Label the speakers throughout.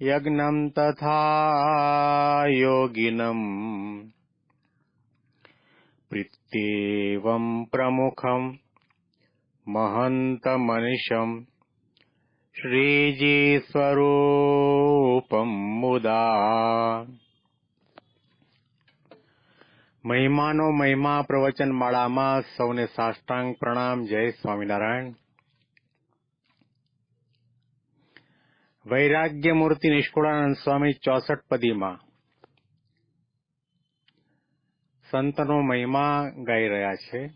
Speaker 1: यज्ञम् तथा योगिनम् प्रीत्येवम् प्रमुखम् महन्तमनिशम् શ્રીજી મુદા મહિમાનો મહિમા પ્રવચન માળામાં સૌને સાષ્ટાંગ પ્રણામ જય સ્વામિનારાયણ વૈરાગ્ય મૂર્તિ નિષ્કુળાનંદ સ્વામી ચોસઠ પદીમાં. સંતનો મહિમા ગાઈ રહ્યા છે.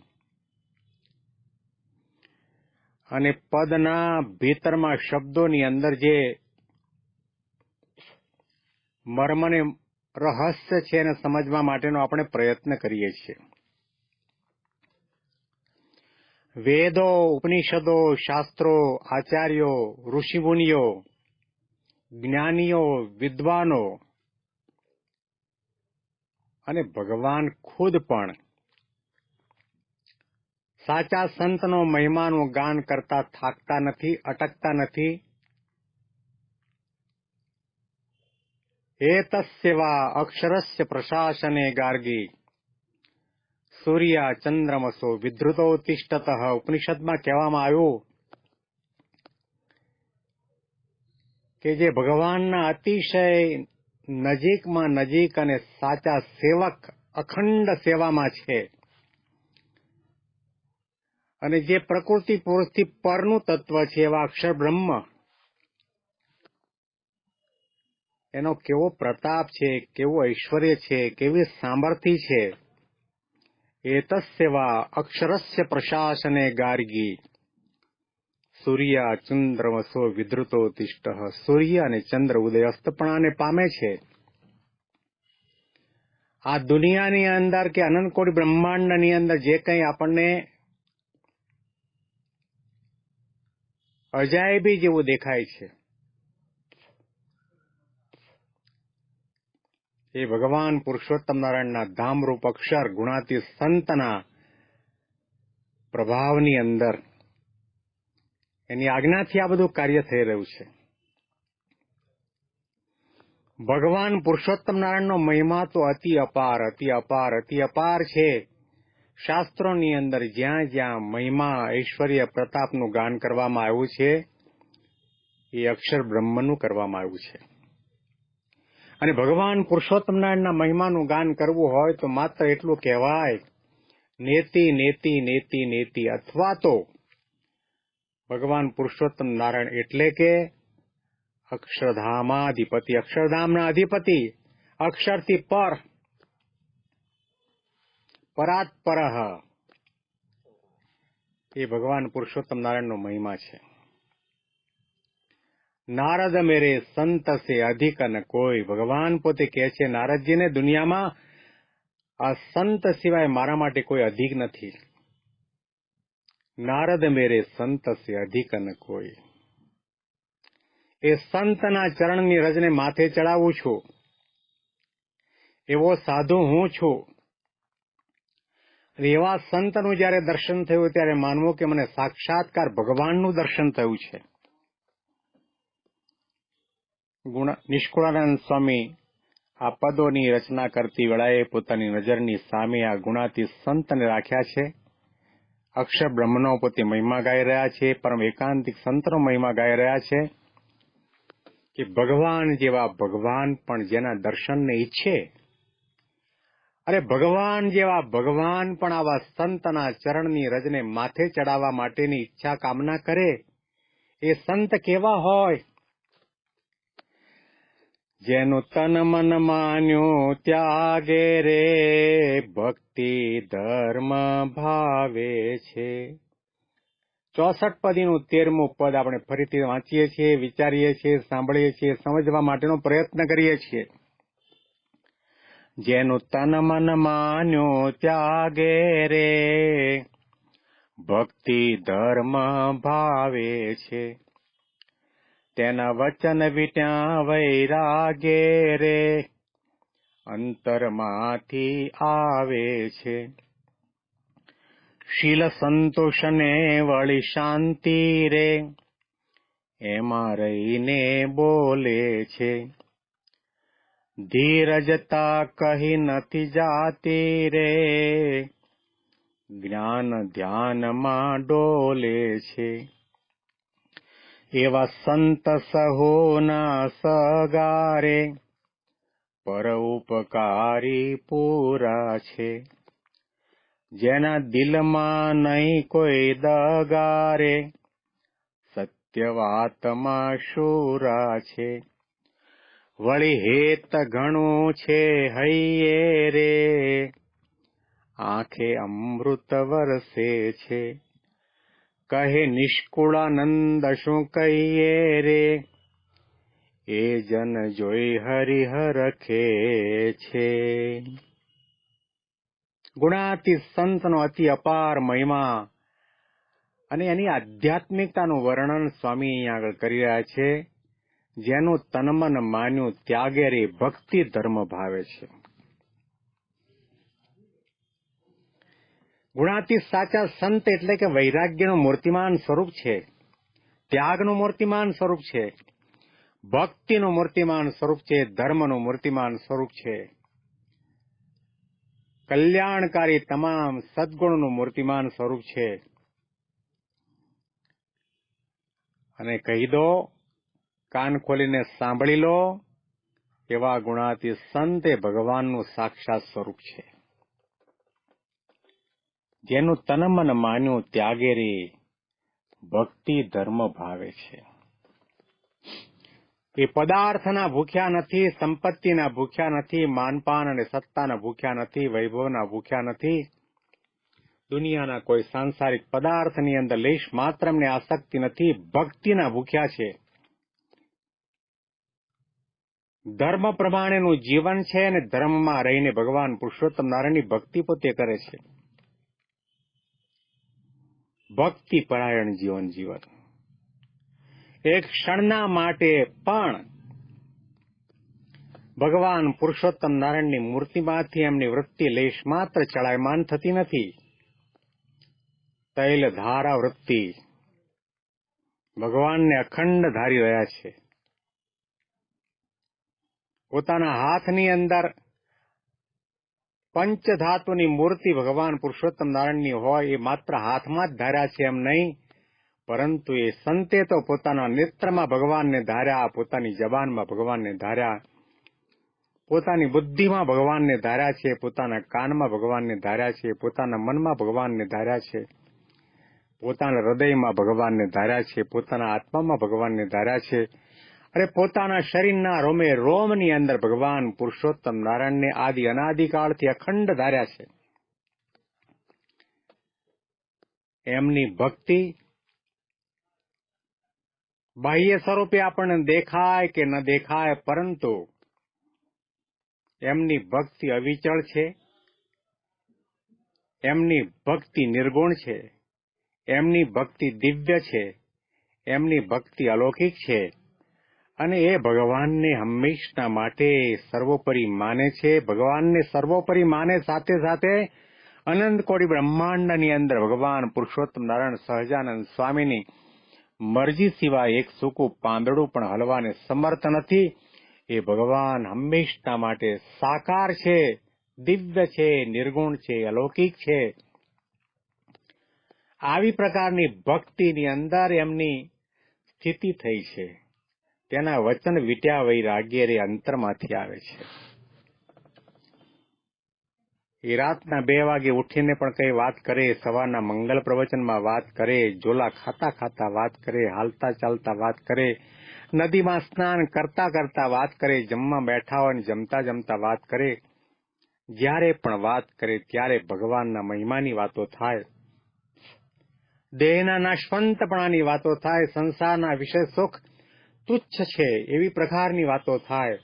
Speaker 1: અને પદના ભીતરમાં શબ્દોની અંદર જે મર્મને રહસ્ય છે એને સમજવા માટેનો આપણે પ્રયત્ન કરીએ છીએ. વેદો, ઉપનિષદો, શાસ્ત્રો, આચાર્યો, ઋષિમુનિઓ જ્ઞાનીઓ, વિદ્વાનો અને ભગવાન ખુદ પણ સાચા સંતનો મહિમાનું ગાન કરતા થાકતા નથી, અટકતા નથી. એતસ્યવા અક્ષરસ્ય પ્રશાસને ગાર્ગી. સૂર્ય ચંદ્રમસો વિધૃતો તિષ્ઠત. ઉપનિષદમાં કહેવામાં આવ્યું કે જે ભગવાનના અતિશય નજીકમાં નજીક અને સાચા સેવક, અખંડ સેવામાં છે. અને જે પ્રકૃતિ પુરુષથી પરનું તત્વ છે એવા અક્ષર બ્રહ્મ. એનો કેવો પ્રતાપ છે, કેવો ઐશ્વર્ય છે, કેવી સામર્થ્ય છે. એતસ્યવા અક્ષરસ્ય પ્રશાસને ગાર્ગી. સૂર્ય ચંદ્રમસો વિદ્રુતો તિષ્ટ સૂર્ય અને ચંદ્ર ઉદય અસ્તપણાને પામે છે. આ દુનિયાની અંદર કે અનંતકોટી બ્રહ્માંડની અંદર જે કંઈ આપણને અજાયબી જેવું દેખાય છે. એ ભગવાન પુરુષોત્તમ નારાયણના ધામરૂપ અક્ષર ગુણાતી સંતના પ્રભાવની અંદર એની આજ્ઞાથી આ બધું કાર્ય થઈ રહ્યું છે. ભગવાન પુરુષોત્તમ નારાયણનો મહિમા તો અતિ અપાર અતિ અપાર અતિ અપાર છે. શાસ્ત્રોની અંદર જ્યાં જ્યાં મહિમા, ઐશ્વર્ય, પ્રતાપનું ગાન કરવામાં આવ્યું છે, એ અક્ષર બ્રહ્મનું કરવામાં આવ્યું છે. અને ભગવાન પુરુષોત્તમ નારાયણના મહિમાનું ગાન કરવું હોય તો માત્ર એટલું કહેવાય, નેતિ નેતિ નેતિ નેતિ અથવા તો ભગવાન પુરુષોત્તમ નારાયણ એટલે કે અક્ષરધામાધિપતિ. અક્ષરધામના અધિપતિ, અક્ષરથી પર. પરાત્પર. એ ભગવાન પુરુષોત્તમ નારાયણનો મહિમા છે. નારદ મેરે સંત સે અધિક ન કોઈ. ભગવાન પોતે કહે છે, નારદજીને દુનિયામાં આ સંત સિવાય મારા માટે કોઈ અધિક નથી. નારદ મેરે સંત સે અધિકન કોઈ એ સંતના ચરણની રજને માથે ચડાવું છું એવો સાધુ હું છું એવા સંતનું જયારે દર્શન થયું ત્યારે માનવું કે મને સાક્ષાત્કાર ભગવાનનું દર્શન થયું છે નિષ્કુળાનંદ સ્વામી આ પદોની રચના કરતી વેળાએ પોતાની નજરની સામે આ ગુણાતી સંતને રાખ્યા છે અક્ષર બ્રહ્મનો પોતે મહિમા ગાઈ રહ્યા છે, પરમ એકાંતિક સંતનો મહિમા ગાઈ રહ્યા છે કે ભગવાન જેવા ભગવાન પણ જેના દર્શનને ઈચ્છે. અરે ભગવાન જેવા ભગવાન પણ આવા સંતના ચરણની રજને માથે ચડાવવા માટેની ઈચ્છા કામના કરે. એ સંત કેવા હોય? જેનું તન મન માન્યું ત્યાગે રે, ભક્તિ ધર્મ ભાવે છે. ચોસઠ પદીનું તેરમું પદ આપણે ફરીથી વાંચીએ છીએ, વિચારીએ છીએ, સાંભળીએ છીએ, સમજવા માટેનો પ્રયત્ન કરીએ છીએ. જેનું તન મન માન્યું ત્યાગે રે, ભક્તિ ધર્મ ભાવે છે. તેના વચન વિટ્યા વૈરાગે રે. અંતરમાંથી આવે છે. શીલ સંતોષને વળી શાંતિ રે. એમાં રહીને બોલે છે. ધીરજતા કહી નથી જાતી રે. જ્ઞાન ધ્યાનમાં ડોલે છે. એવા સંત સહોના સગારે પર ઉપકારી પૂરા છે જેના દિલમાં નહીં કોઈ દગારે સત્ય વાતમાં શુરા છે વળી હેત ઘણું છે હૈયે રે આંખે અમૃત વરસે છે કહે નિષ્કુળાનંદ શું કહીએ રે. એ જન જોઈ હરિહર ખે છે. ગુણાતી સંતનો અતિ અપાર મહિમા અને એની આધ્યાત્મિકતાનું વર્ણન સ્વામી અહીંયા આગળ કરી રહ્યા છે. જેનું તનમન માન્યું ત્યાગેરી ભક્તિ ધર્મ ભાવે છે. ગુણાતી સાચા સંત એટલે કે વૈરાગ્યનું મૂર્તિમાન સ્વરૂપ છે. ત્યાગનું મૂર્તિમાન સ્વરૂપ છે. ભક્તિનું મૂર્તિમાન સ્વરૂપ છે. ધર્મનું મૂર્તિમાન સ્વરૂપ છે. કલ્યાણકારી તમામ સદગુણનું મૂર્તિમાન સ્વરૂપ છે. અને કહી દો, કાન ખોલીને સાંભળી લો, એવા ગુણાતી સંત એ ભગવાનનું સાક્ષાત સ્વરૂપ છે. જેનું તનમન માન્યું ત્યાગેરી ભક્તિ ધર્મ ભાવે છે. એ પદાર્થના ભૂખ્યા નથી, સંપત્તિના ભૂખ્યા નથી, માનપાન અને સત્તાના ભૂખ્યા નથી, વૈભવના ભૂખ્યા નથી. દુનિયાના કોઈ સાંસારિક પદાર્થની અંદર લેશ માત્ર એમને આસક્તિ નથી, ભક્તિના ભૂખ્યા છે. ધર્મ પ્રમાણેનું જીવન છે અને ધર્મમાં રહીને ભગવાન પુરુષોત્તમ નારાયણની ભક્તિ પોતે કરે છે. ભક્તિ પરાયણ જીવન જીવન એક ક્ષણના માટે પણ ભગવાન પુરુષોત્તમ નારાયણની મૂર્તિમાંથી એમની વૃત્તિ લેશ માત્ર ચડાયમાન થતી નથી. તૈલ ધારા વૃત્તિ. ભગવાનને અખંડ ધારી રહ્યા છે. પોતાના હાથની અંદર પંચધાતુની મૂર્તિ ભગવાન પુરુષોત્તમ નારાયણની હોય એ માત્ર હાથમાં જ ધાર્યા છે એમ નહીં, પરંતુ એ સંતે તો પોતાના નેત્રમાં ભગવાનને ધાર્યા, પોતાની જબાનમાં ભગવાનને ધાર્યા, પોતાની બુદ્ધિમાં ભગવાનને ધાર્યા છે, પોતાના કાનમાં ભગવાનને ધાર્યા છે, પોતાના મનમાં ભગવાનને ધાર્યા છે, પોતાના હૃદયમાં ભગવાનને ધાર્યા છે, પોતાના આત્મામાં ભગવાનને ધાર્યા છે અને પોતાના શરીરના રોમે રોમની અંદર ભગવાન પુરુષોત્તમ નારાયણને આદિ અનાદિકાળથી અખંડ ધાર્યા છે. એમની ભક્તિ બાહ્ય સ્વરૂપે આપણને દેખાય કે ન દેખાય, પરંતુ એમની ભક્તિ અવિચળ છે, એમની ભક્તિ નિર્ગુણ છે, એમની ભક્તિ દિવ્ય છે, એમની ભક્તિ અલૌકિક છે. અને એ ભગવાનને હંમેશના માટે સર્વોપરી માને છે. ભગવાનને સર્વોપરી માને સાથે સાથે અનંત કોટી બ્રહ્માંડની અંદર ભગવાન પુરુષોત્તમ નારાયણ સહજાનંદ સ્વામીની મરજી સિવાય એક સૂકું પાંદડું પણ હલવાને સમર્થ નથી. એ ભગવાન હંમેશના માટે સાકાર છે, દિવ્ય છે, નિર્ગુણ છે, અલૌકિક છે. આવી પ્રકારની ભક્તિની અંદર એમની સ્થિતિ થઈ છે. તેના વચન વિટ્યા વૈરાગ્ય રે અંતરમાંથી આવે છે. એ રાતના બે વાગે ઉઠીને પણ કઈ વાત કરે, સવારના મંગલ પ્રવચનમાં વાત કરે જોલા ખાતા ખાતા વાત કરે, હાલતા ચાલતા વાત કરે, નદીમાં સ્નાન કરતા કરતા વાત કરે, જમવા બેઠા હોય જમતા જમતા વાત કરે. જ્યારે પણ વાત કરે ત્યારે ભગવાનના મહિમાની વાતો થાય. દેહના નાશવંતપણાની વાતો થાય, સંસારના વિષય સુખ તુચ્છ છે એવી પ્રકારની વાતો થાય.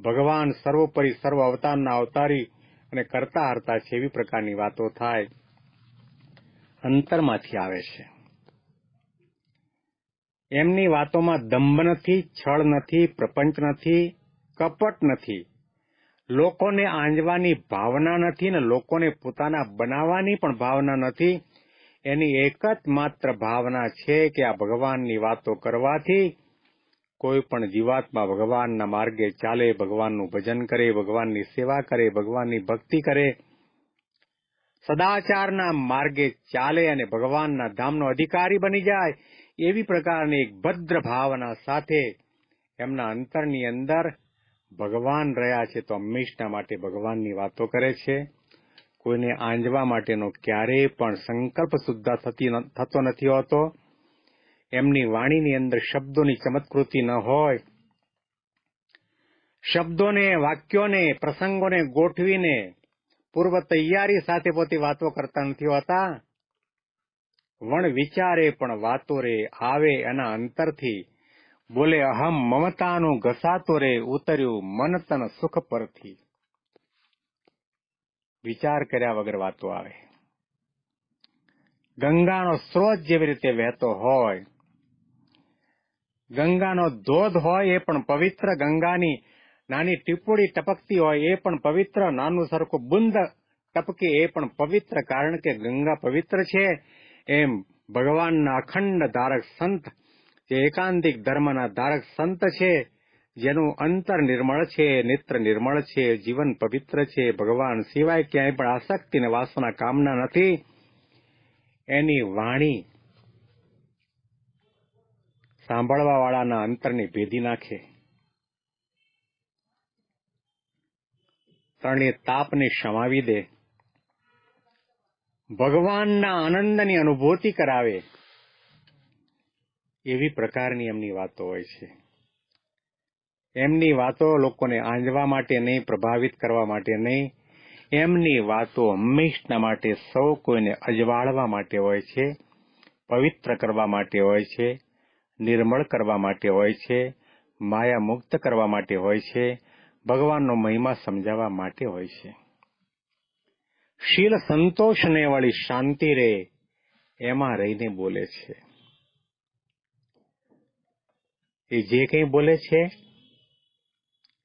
Speaker 1: ભગવાન સર્વોપરી સર્વ અવતારના અવતારી અને કરતા હરતા છે એવી પ્રકારની વાતો થાય. અંતરમાંથી આવે છે. એમની વાતોમાં દંભ નથી, છળ નથી, પ્રપંચ નથી, કપટ નથી. લોકોને આંજવાની ભાવના નથી ને લોકોને પોતાના બનાવવાની પણ ભાવના નથી. એની એક જ માત્ર ભાવના છે કે આ ભગવાનની વાતો કરવાથી કોઈ પણ જીવાત્મા ભગવાનના માર્ગે ચાલે, ભગવાનનું ભજન કરે, ભગવાનની સેવા કરે, ભગવાનની ભક્તિ કરે, સદાચારના માર્ગે ચાલે અને ભગવાનના ધામનો અધિકારી બની જાય, એવી પ્રકારની એક ભદ્ર ભાવના સાથે એમના અંતરની અંદર ભગવાન રહ્યા છે તો હંમેશના માટે ભગવાનની વાતો કરે છે. કોઈને આંજવા માટેનો ક્યારેય પણ સંકલ્પ સુદ્ધા થતી નથી હોતો. એમની વાણીની અંદર શબ્દોની ચમત્કૃતિ ન હોય. શબ્દોને, વાક્યોને, પ્રસંગોને ગોઠવીને પૂર્વ તૈયારી સાથે પોતે વાતો કરતા નથી હોતા. વણ વિચારે પણ વાતો રે, આવે એના અંતરથી. બોલે, અહમ મમતાનું ઘસાતો રે, ઉતર્યું મન તન સુખ પરથી. વિચાર કર્યા વગર વાતો આવે. ગંગાનો સ્ત્રોત જેવી રીતે વહેતો હોય, ગંગાનો ધોધ હોય એ પણ પવિત્ર, ગંગાની નાની ટીપોડી ટપકતી હોય એ પણ પવિત્ર, નાનું સરખું બુંદ ટપકે એ પણ પવિત્ર, કારણ કે ગંગા પવિત્ર છે. એમ ભગવાનના અખંડ ધારક સંત, જે એકાંતિક ધર્મના ધારક સંત છે જેનું અંતર નિર્મળ છે નેત્ર નિર્મળ છે, જીવન પવિત્ર છે, ભગવાન સિવાય ક્યાંય પણ આસક્તિ ને વાસના કામના નથી. એની વાણી સાંભળવા વાળાના અંતરને ભેદી નાખે. ત્રણેય તાપને શમાવી દે. ભગવાનના આનંદની અનુભૂતિ કરાવે. એવી પ્રકારની એમની વાતો હોય છે. એમની વાતો લોકોને આંજવા માટે નહીં, પ્રભાવિત કરવા માટે નહીં. એમની વાતો હંમેશના માટે સૌ કોઈને અજવાળવા માટે હોય છે, પવિત્ર કરવા માટે હોય છે, નિર્મળ કરવા માટે હોય છે માયા મુક્ત કરવા માટે હોય છે, ભગવાનનો મહિમા સમજાવવા માટે હોય છે. શીલ સંતોષને વાળી શાંતિ રે, એમાં રહીને બોલે છે. એ જે કંઈ બોલે છે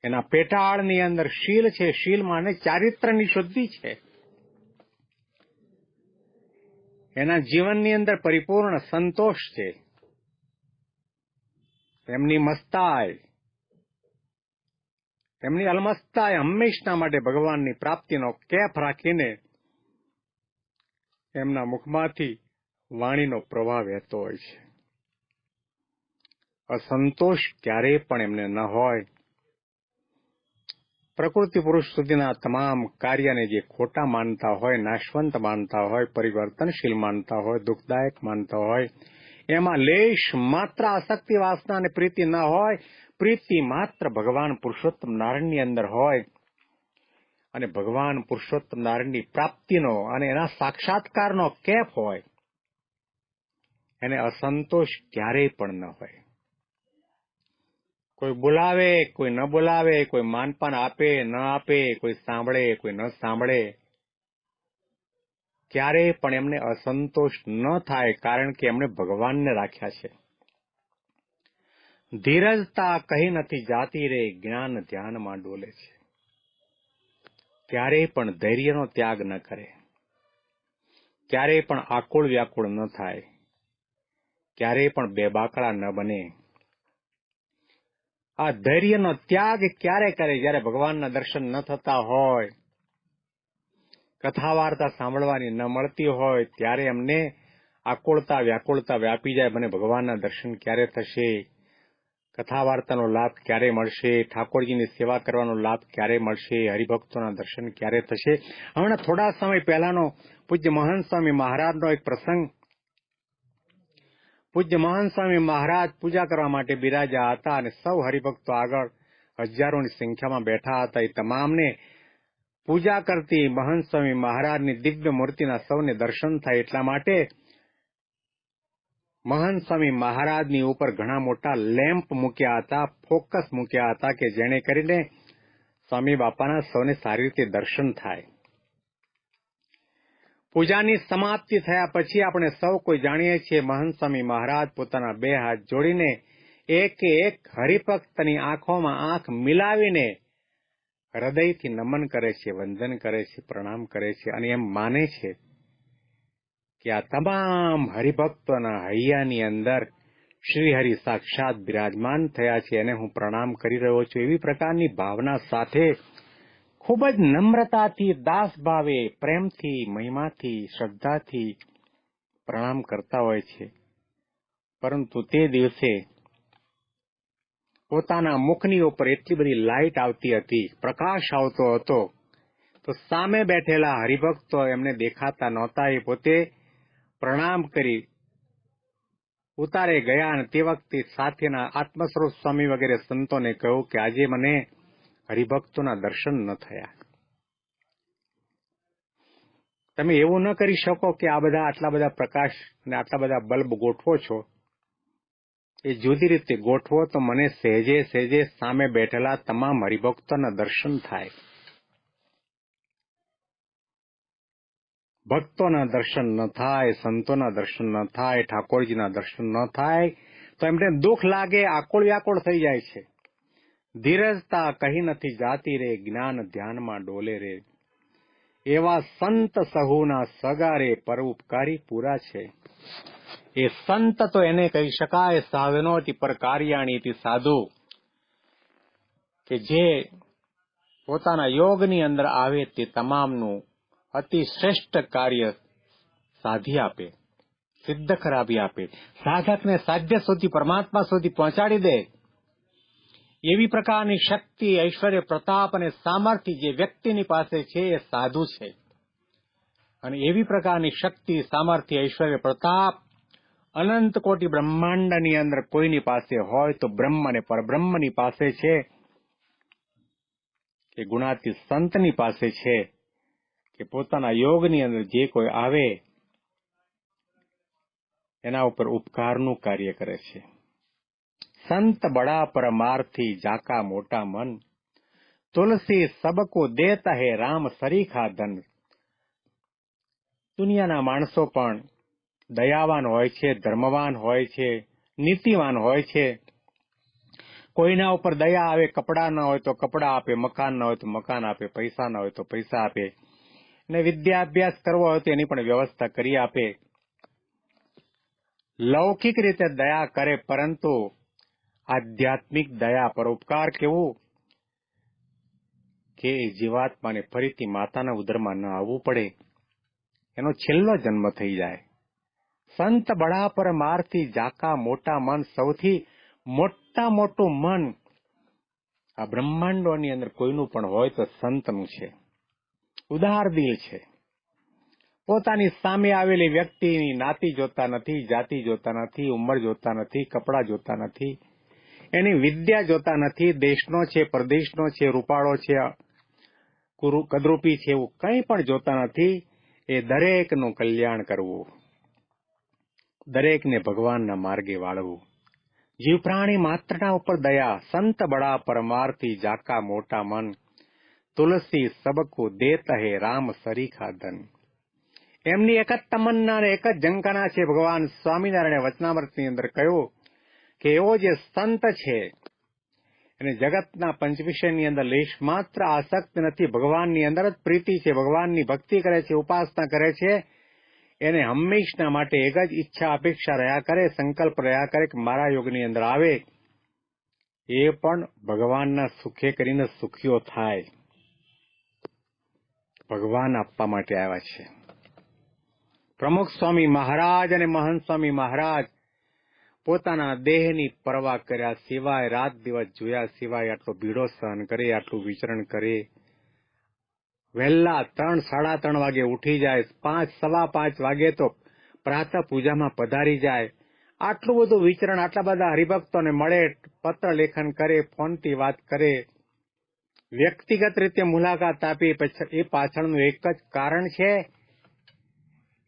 Speaker 1: એના પેટાળની અંદર શીલ છે. શીલ માને ચારિત્રની શુદ્ધિ છે. એના જીવનની અંદર પરિપૂર્ણ સંતોષ છે. એમની મસ્તાય. એમની અલમસ્તાય હંમેશના માટે ભગવાનની પ્રાપ્તિનો કેફ રાખીને એમના મુખમાંથી વાણીનો પ્રવાહ વહેતો હોય છે. અસંતોષ ક્યારેય પણ એમને ન હોય. પ્રકૃતિ પુરુષ સુધીના તમામ કાર્યને જે ખોટા માનતા હોય, નાશવંત માનતા હોય, પરિવર્તનશીલ માનતા હોય, દુઃખદાયક માનતા હોય, એમાં લેશ, માત્ર આસક્તિ, વાસના અને પ્રીતિ ન હોય, પ્રીતિ માત્ર ભગવાન પુરુષોત્તમ નારાયણની અંદર હોય અને ભગવાન પુરુષોત્તમ નારાયણની પ્રાપ્તિનો અને એના સાક્ષાત્કારનો કેફ હોય, એને અસંતોષ ક્યારેય પણ ન હોય. કોઈ બોલાવે, કોઈ ન બોલાવે, કોઈ માનપાન આપે, ન આપે, કોઈ સાંભળે, કોઈ ન સાંભળે. ક્યારેય પણ એમને અસંતોષ ન થાય કારણ કે એમણે ભગવાનને રાખ્યા છે. ધીરજતા કહી નથી જાતી રે, જ્ઞાન ધ્યાનમાં ડોલે છે. ક્યારેય પણ ધૈર્યનો ત્યાગ ન કરે. ક્યારેય પણ આકુળ વ્યાકુળ ન થાય. ક્યારેય પણ બેબાકડા ન બને. આ ધૈર્યનો ત્યાગ ક્યારે કરે? જ્યારે ભગવાનના દર્શન ન થતા હોય કથા વાર્તા સાંભળવાની ન મળતી હોય, ત્યારે એમને આકુળતા, વ્યાકુળતા વ્યાપી જાય, મને ભગવાનના દર્શન ક્યારે થશે? કથા વાર્તાનો લાભ ક્યારે મળશે? ઠાકોરજીની સેવા કરવાનો લાભ ક્યારે મળશે? હરિભક્તોના દર્શન ક્યારે થશે? હમણાં થોડા સમય પહેલાનો પૂજ્ય મહંત સ્વામી મહારાજનો એક પ્રસંગ પૂજ્ય મહાન સ્વામી મહારાજ પૂજા કરવા માટે બિરાજ્યા હતા અને સૌ હરિભક્તો આગળ હજારોની સંખ્યામાં બેઠા હતા. એ તમામને પૂજા કરતી મહંત સ્વામી મહારાજની દિવ્ય મૂર્તિના સૌને દર્શન થાય એટલા માટે મહંત સ્વામી મહારાજની ઉપર ઘણા મોટા લેમ્પ મૂક્યા હતા, ફોકસ મૂક્યા હતા કે જેને કરીને સ્વામી બાપાના સૌને સારી રીતે દર્શન થાય. પૂજાની સમાપ્તિ થયા પછી આપણે સૌ કોઈ જાણીએ છીએ મહંત સ્વામી મહારાજ પોતાના બે હાથ જોડીને એક એક હરિભક્તની આંખોમાં આંખ મિલાવીને હૃદયથી નમન કરે છે, વંદન કરે છે, પ્રણામ કરે છે અને એમ માને છે કે આ તમામ હરિભક્તોના હૈયાની અંદર શ્રીહરિ સાક્ષાત બિરાજમાન થયા છે એને હું પ્રણામ કરી રહ્યો છું એવી પ્રકારની ભાવના સાથે ખૂબ જ નમ્રતાથી દાસ ભાવે પ્રેમથી, મહિમાથી, શ્રદ્ધાથી પ્રણામ કરતા હોય છે. પરંતુ તે દિવસે પોતાના મુખની ઉપર એટલી બધી લાઇટ આવતી હતી, પ્રકાશ આવતો હતો, તો સામે બેઠેલા હરિભક્તો એમને દેખાતા નહોતા. એ પોતે પ્રણામ કરી ઉતારે ગયા અને તે વખતે સાથેના આત્મસ્વરૂપ સ્વામી વગેરે સંતોને કહ્યું કે આજે મને હરિભક્તોના દર્શન ન થયા. તમે એવું ન કરી શકો કે આ બધા આટલા બધા પ્રકાશ અને આટલા બધા બલ્બ ગોઠવો છો. એ જુદી રીતે ગોઠવો તો મને સહેજે સહેજે સામે બેઠેલા તમામ હરિભક્તોના દર્શન થાય. ભક્તોના દર્શન ન થાય, સંતોના દર્શન ન થાય, ઠાકોરજીના દર્શન ન થાય, તો એમને દુઃખ લાગે, આકુળ વ્યાકુળ થઈ જાય છે. ધીરજતા કહી નથી જાતી રે, જ્ઞાન ધ્યાનમાં ડોલે રે. એવા સંત સહુના સગારે પરોપકારી પૂરા છે. એ સંત તો એને કહી શકાય, સાધનોથી પર કાર્યાણીથી સાધુ, કે જે પોતાના યોગની અંદર આવે તે તમામનું અતિ શ્રેષ્ઠ કાર્ય સાધી આપે, સિદ્ધ કરાવી આપે. સાધકને સાધ્ય સુધી, પરમાત્મા સુધી પહોંચાડી દે. એવી પ્રકારની શક્તિ, ઐશ્વર્ય, પ્રતાપ અને સામર્થ્ય જે વ્યક્તિની પાસે છે, એ સાધુ છે. અને એવી પ્રકારની શક્તિ, સામર્થ્ય, ઐશ્વર્ય, પ્રતાપ અનંત કોટી બ્રહ્માંડની અંદર કોઈની પાસે હોય તો બ્રહ્મ અને પરબ્રહ્મની પાસે છે. કે ગુણાતી સંતની પાસે છે કે પોતાના યોગની અંદર જે કોઈ આવે, એના ઉપર ઉપકારનું કાર્ય કરે છે. સંત બડા પરમાર્થી જાકા મોટા મન. તુલસી સબકો દેતા હે રામ સરીખા ધન. દુનિયાના માણસો પણ દયાવાન હોય છે, ધર્મવાન હોય છે, નીતિવાન હોય છે. કોઈના ઉપર દયા આવે, કપડા ના હોય તો કપડા આપે, મકાન ના હોય તો મકાન આપે, પૈસા ના હોય તો પૈસા આપે. ને વિદ્યાભ્યાસ કરવો હોય તો એની પણ વ્યવસ્થા કરી આપે. લૌકિક રીતે દયા કરે, પરંતુ આધ્યાત્મિક દયા પરોપકાર કેવો? કે જીવાત્માને ફરીથી માતાના ઉદરમાં ન આવવું પડે. એનો છેલ્લો જન્મ થઈ જાય. સંત બળા પર મારથી જાકા મોટા મન સૌથી મોટા મોટું મન. આ બ્રહ્માંડોની અંદર કોઈનું પણ હોય તો સંતનું છે. ઉદાર દિલ છે. પોતાની સામે આવેલી વ્યક્તિની નાતી જોતા નથી, જાતિ જોતા નથી, ઉંમર જોતા નથી, કપડા જોતા નથી. એની વિદ્યા જોતા નથી, દેશનો છે, પ્રદેશનો છે, રૂપાળો છે કદરૂપી છે એવું કંઈ પણ જોતા નથી, એ દરેકનું કલ્યાણ કરવું. દરેકને ભગવાનના માર્ગે વાળવું. જીવ પ્રાણી માત્રના ઉપર દયા, સંત બડા પરમાર્થી જાકા મોટા મન, તુલસી સબકુ દેત હે રામ સરીખા ધન. એમની એક જ તમન્ના એક જ જંકાના છે ભગવાન સ્વામિનારાયણ વચનામૃતની અંદર કહ્યું કે એવો જે સંત છે અને જગતના પંચવિષયની અંદર લેશ માત્ર આસક્ત નથી, ભગવાનની અંદર જ પ્રીતિ છે, ભગવાનની ભક્તિ કરે છે, ઉપાસના કરે છે, એને હંમેશના માટે એક જ ઈચ્છા, અપેક્ષા રહ્યા કરે, સંકલ્પ રહ્યા કરે કે મારા યોગની અંદર આવે. એ પણ ભગવાનના સુખે કરીને સુખીઓ થાય. ભગવાન આપવા માટે આવ્યા છે. પ્રમુખ સ્વામી મહારાજ અને મહંત સ્વામી મહારાજ પોતાના દેહની પરવા કર્યા સિવાય, રાત દિવસ જોયા સિવાય આટલો ભીડો સહન કરે, આટલું વિચરણ કરે. વહેલા ત્રણ, સાડા ત્રણ વાગે ઉઠી જાય, પાંચ, સવા પાંચ વાગે તો પ્રાતઃ પૂજામાં પધારી જાય. આટલું બધું વિચરણ આટલા બધા હરિભક્તોને મળે, પત્ર લેખન કરે, ફોનથી વાત કરે. વ્યક્તિગત રીતે મુલાકાત આપી એ પાછળનું એક જ કારણ છે,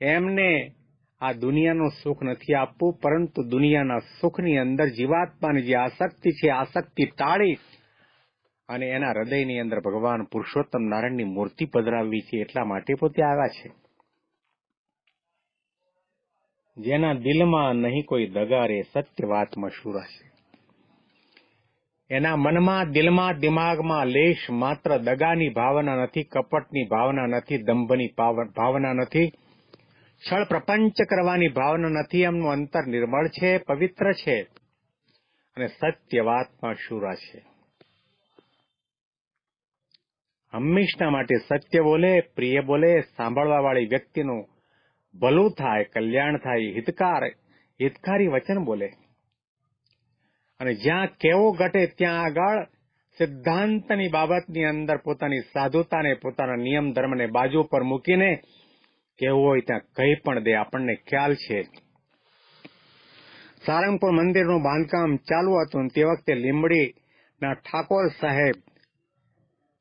Speaker 1: એમને આ દુનિયાનું સુખ નથી આપવું, પરંતુ દુનિયાના સુખની અંદર જીવાત્માની જે આસક્તિ છે, આસક્તિ ટાળી અને એના હૃદયની અંદર ભગવાન પુરુષોત્તમ નારાયણની મૂર્તિ પધરાવવી છે, એટલા માટે પોતે આવ્યા છે. જેના દિલમાં નહીં કોઈ દગારે સત્ય વાતમાં શુરા હશે. એના મનમાં, દિલમાં, દિમાગમાં લેશ માત્ર દગાની ભાવના નથી, કપટની ભાવના નથી, દંભની ભાવના નથી છળ પ્રપંચ કરવાની ભાવના નથી, એમનું અંતર નિર્મળ છે, પવિત્ર છે. અને સત્ય વાતમાં શુરા છે. હંમેશના માટે સત્ય બોલે, પ્રિય બોલે સાંભળવા વાળી વ્યક્તિનું ભલું થાય, કલ્યાણ થાય, હિતકાર, હિતકારી વચન બોલે. અને જ્યાં કેવો ઘટે ત્યાં આગળ સિદ્ધાંતની બાબતની અંદર પોતાની સાધુતાને, પોતાના નિયમ ધર્મને બાજુ પર મૂકીને કેવું હોય ત્યાં કહી પણ દે, આપણને ખ્યાલ છે સારંગપુર મંદિરનું બાંધકામ ચાલુ હતું તે વખતે લીંબડીના ઠાકોર સાહેબ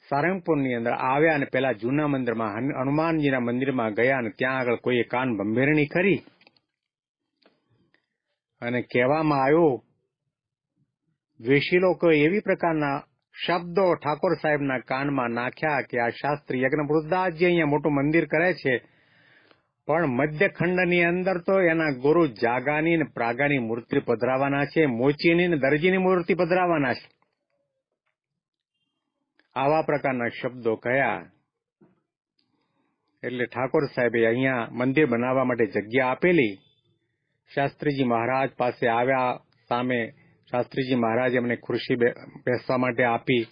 Speaker 1: સારંગપુરની અંદર આવ્યા અને પેલા જૂના મંદિરમાં હનુમાનજીના મંદિરમાં ગયા અને ત્યાં આગળ કોઈએ કાન ભંભેરણી કરી. અને કહેવામાં આવ્યું દ્વેષી લોકોએ એવી પ્રકારના શબ્દો ઠાકોર સાહેબના કાનમાં નાખ્યા કે આ શાસ્ત્રી યજ્ઞ. અહીંયા મોટું મંદિર કરે છે. પણ મધ્યખંડની અંદર તો એના ગુરુ જાગાની ને પ્રાગાની મૂર્તિ પધરાવાના છે, મોચીની ને દરજીની મૂર્તિ પધરાવાના છે. આવા પ્રકારના શબ્દો કયા? એટલે ઠાકોર સાહેબે અહીંયા મંદિર બનાવવા માટે જગ્યા આપેલી? શાસ્ત્રીજી મહારાજ પાસે આવ્યા સામે શાસ્ત્રીજી મહારાજ એમને ખુરશી બેસવા માટે આપી.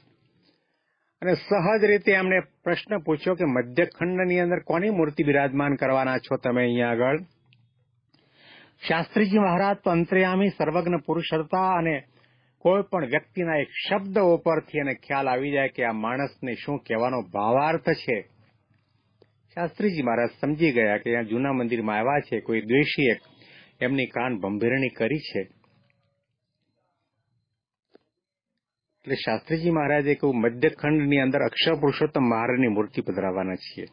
Speaker 1: અને સહજ રીતે એમને પ્રશ્ન પૂછ્યો કે મધ્યખંડની અંદર કોની મૂર્તિ બિરાજમાન કરવાના છો તમે અહીંયા આગળ? શાસ્ત્રીજી મહારાજ તો અંતર્યામી, સર્વજ્ઞ પુરુષ હતા અને કોઈ પણ વ્યક્તિના એક શબ્દ ઉપરથી એને ખ્યાલ આવી જાય કે આ માણસને શું કહેવાનો ભાવાર્થ છે. શાસ્ત્રીજી મહારાજ સમજી ગયા કે અહીંયા જૂના મંદિરમાં આવ્યા છે, કોઈ દ્વેષીએ એમની કાન ભંભીરણી કરી છે. એટલે શાસ્ત્રીજી મહારાજે કહ્યું, મધ્યખંડની અંદર અક્ષર પુરુષોત્તમ મહારાજની મૂર્તિ પધરાવવાના છીએ.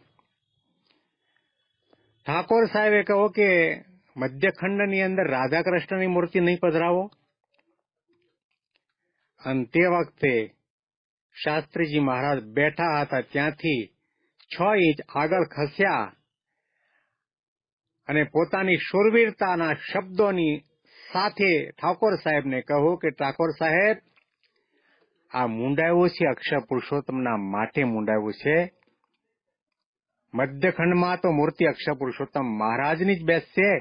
Speaker 1: ઠાકોર સાહેબે કહો કે, મધ્યખંડની અંદર રાધા કૃષ્ણની મૂર્તિ નહીં પધરાવો. અને તે વખતે શાસ્ત્રીજી મહારાજ બેઠા હતા ત્યાંથી છ ઇંચ આગળ ખસ્યા અને પોતાની શૂરવીરતાના શબ્દોની સાથે ઠાકોર સાહેબને કહ્યું કે, ઠાકોર સાહેબ આ મુંડાયો છે અક્ષર પુરુષોત્તમના માટે મુંડાયો છે. મધ્યખંડમાં તો મૂર્તિ અક્ષર પુરુષોત્તમ મહારાજની જ બેસશે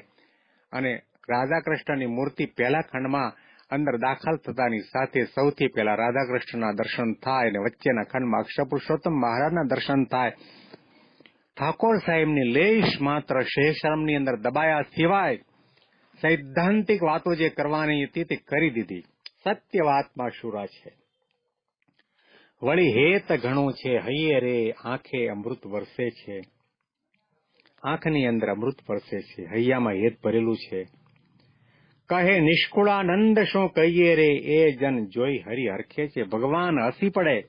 Speaker 1: અને રાધાકૃષ્ણની મૂર્તિ પહેલા ખંડમાં અંદર દાખલ થતાની સાથે સૌથી પહેલા રાધાકૃષ્ણના દર્શન થાય અને વચ્ચેના ખંડમાં અક્ષર પુરુષોત્તમ મહારાજના દર્શન થાય. ઠાકોર સાહેબની લેશ માત્ર શેષરમની અંદર દબાયા સિવાય સૈદ્ધાંતિક વાતો જે કરવાની હતી તે કરી દીધી. સત્ય વાતમાં શુરા છે? વળી હેત ઘણું છે, હૈયે રે, આંખે અમૃત વરસે છે. આંખની અંદર અમૃત વરસે છે, હૈયામાં હેત ભરેલું છે. કહે, નિષ્કુળાનંદ શું કહીએ રે, એ જન જોઈ હરી હરખે છે. ભગવાન હસી પડે.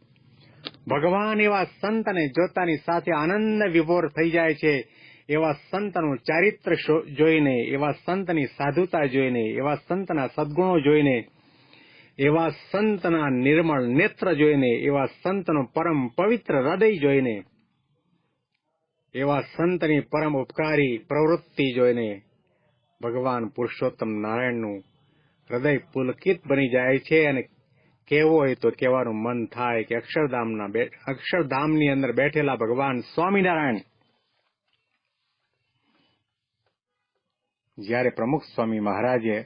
Speaker 1: ભગવાન એવા સંતને જોતાની સાથે આનંદ વિભોર થઈ જાય છે. એવા સંતનું ચારિત્ર જોઈને, એવા સંતની સાધુતા જોઈને, એવા સંતના સદગુણો જોઈને એવા સંતના નિર્મળ નેત્ર જોઈને, એવા સંતનું પરમ પવિત્ર હૃદય જોઈને, એવા સંતની પરમ ઉપકારી પ્રવૃત્તિ જોઈને ભગવાન પુરુષોત્તમ નારાયણનું હૃદય પુલકિત બની જાય છે અને કહેવો હોય તો કહેવાનું મન થાય કે અક્ષરધામના અક્ષરધામની અંદર બેઠેલા ભગવાન સ્વામિનારાયણ. જ્યારે પ્રમુખ સ્વામી મહારાજે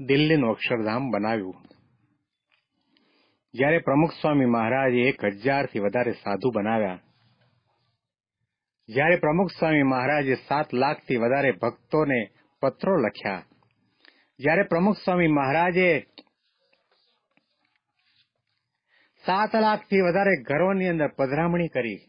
Speaker 1: દિલ્હીનું અક્ષરધામ બનાવ્યું જ્યારે પ્રમુખ સ્વામી મહારાજે એક હજારથી વધારે સાધુ બનાવ્યા. જ્યારે પ્રમુખ સ્વામી મહારાજે સાત લાખથી વધારે ભક્તોને પત્રો લખ્યા. જ્યારે પ્રમુખ સ્વામી મહારાજે સાત લાખથી વધારે ઘરોની અંદર પધરામણી કરી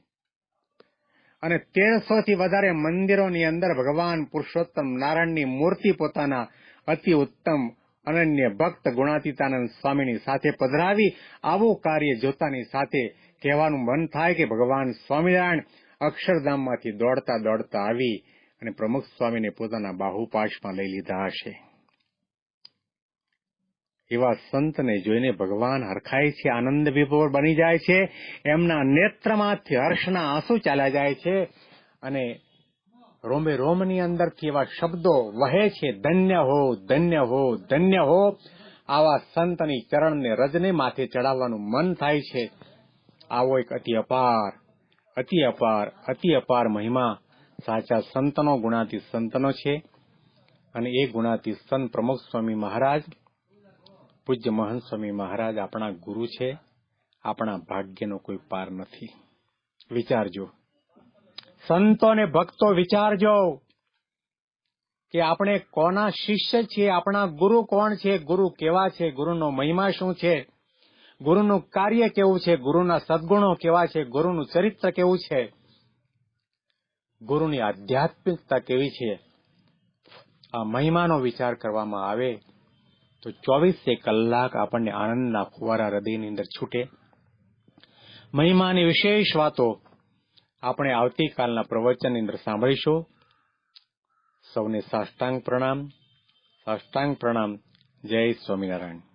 Speaker 1: અને તેરસો થી વધારે મંદિરોની અંદર ભગવાન પુરુષોત્તમ નારાયણની મૂર્તિ પોતાના અતિ ઉત્તમ અનન્ય ભક્ત ગુણાતીતાનંદ સ્વામીની સાથે પધરાવી આવું કાર્ય જોતાની સાથે કહેવાનું મન થાય કે ભગવાન સ્વામિનારાયણ અક્ષરધામમાંથી દોડતા દોડતા આવી અને પ્રમુખ સ્વામીને પોતાના બાહુપાશમાં લઈ લીધા હશે. એવા સંતને જોઈને ભગવાન હરખાય છે, આનંદ વિભોર બની જાય છે, એમના નેત્રમાંથી હર્ષના આંસુ ચાલ્યા જાય છે અને રોમે રોમની અંદરથી એવા શબ્દો વહે છે, ધન્ય હો ધન્ય હો ધન્ય હો આવા સંતની ચરણને, રજને માથે ચડાવવાનું મન થાય છે. આવો એક અતિ અપાર અતિ અપાર અતિ અપાર મહિમા સાચા સંતનો ગુણાતી સંતનો છે. અને એ ગુણાતી સંત પ્રમુખ સ્વામી મહારાજ, પૂજ્ય મહંત સ્વામી મહારાજ આપણા ગુરુ છે. આપણા ભાગ્યનો કોઈ પાર નથી. વિચારજો. સંતો ને ભક્તો વિચારજો કે આપણે કોના શિષ્ય છીએ, આપણા ગુરુ કોણ છે, ગુરુ કેવા છે, ગુરુનો મહિમા શું છે, ગુરુનું કાર્ય કેવું છે, ગુરુના સદગુણો કેવા છે, ગુરુનું ચરિત્ર કેવું છે, ગુરુની આધ્યાત્મિકતા કેવી છે, આ મહિમાનો વિચાર કરવામાં આવે તો ચોવીસે કલાક આપણને આનંદના ફુવારા હૃદયની અંદર છૂટે. મહિમાની વિશેષ વાતો આપણે આવતીકાલના પ્રવચનની અંદર સાંભળીશું. સૌને સાષ્ટાંગ પ્રણામ. સાષ્ટાંગ પ્રણામ. જય સ્વામિનારાયણ.